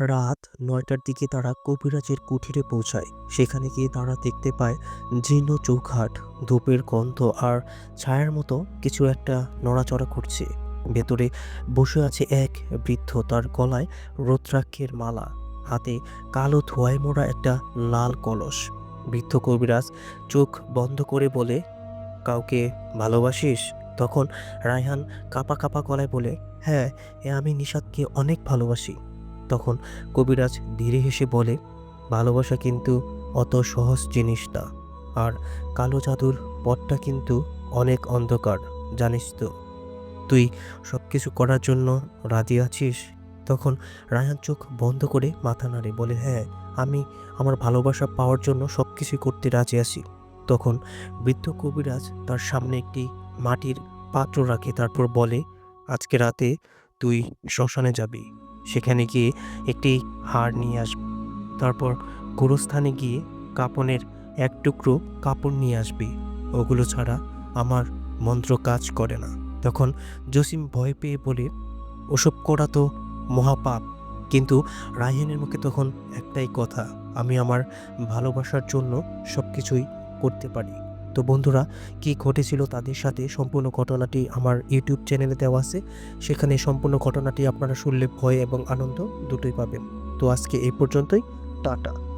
রাত নয়টার দিকে তারা কবিরাজের কুঠিরে পৌঁছায়। সেখানে গিয়ে তারা দেখতে পায় জীর্ণ চৌখাট ধূপের গন্ধ আর ছায়ার মতো কিছু একটা নড়াচড়া করছে। ভেতরে বসে আছে এক বৃদ্ধ, তার গলায় রৌদ্রাক্ষের মালা, হাতে কালো ধোয়ায় মোড়া একটা লাল কলস। বৃদ্ধ কবিরাজ চোখ বন্ধ করে বলে, কাউকে ভালোবাসিস? তখন রায়হান কাপা কাপা গলায় বলে হ্যাঁ আমি নিশাদকে অনেক ভালোবাসি। তখন কবিরাজ ধীরে হেসে বলে, ভালোবাসা কিন্তু অত সহজ জিনিস না। আর কালো জাদুর পথটা কিন্তু অনেক অন্ধকার, জানিস তো। তুই সব কিছু করার জন্য রাজি আছিস? তখন রায়হান চোখ বন্ধ করে মাথা নাড়ে বলে হ্যাঁ আমি আমার ভালোবাসা পাওয়ার জন্য সব কিছু করতে রাজি আছি। তখন বৃদ্ধ কবিরাজ তার সামনে একটি মাটির পাত্র রাখে, তারপর বলে, আজকে রাতে তুই শ্মশানে যাবি। সেখানে গিয়ে একটি হাড় নিয়ে আসবি তারপর গোরস্থানে গিয়ে কাপনের এক টুকরো কাপড় নিয়ে আসবি। ওগুলো ছাড়া আমার মন্ত্র কাজ করে না। তখন জসিম ভয় পেয়ে বলে, ওসব করা তো মহাপাপ। কিন্তু রায়হানের মুখে তখন একটাই কথা, আমি আমার ভালোবাসার জন্য সব কিছুই করতে পারি। তো বন্ধুরা, কি ঘটেছিল তাদের সাথে? সম্পূর্ণ ঘটনাটি আমার ইউটিউব চ্যানেলে দেওয়া আছে। সেখানে সম্পূর্ণ ঘটনাটি আপনারা শুনলে ভয় এবং আনন্দ দুটোই পাবেন। তো আজকে এই পর্যন্তই। টাটা।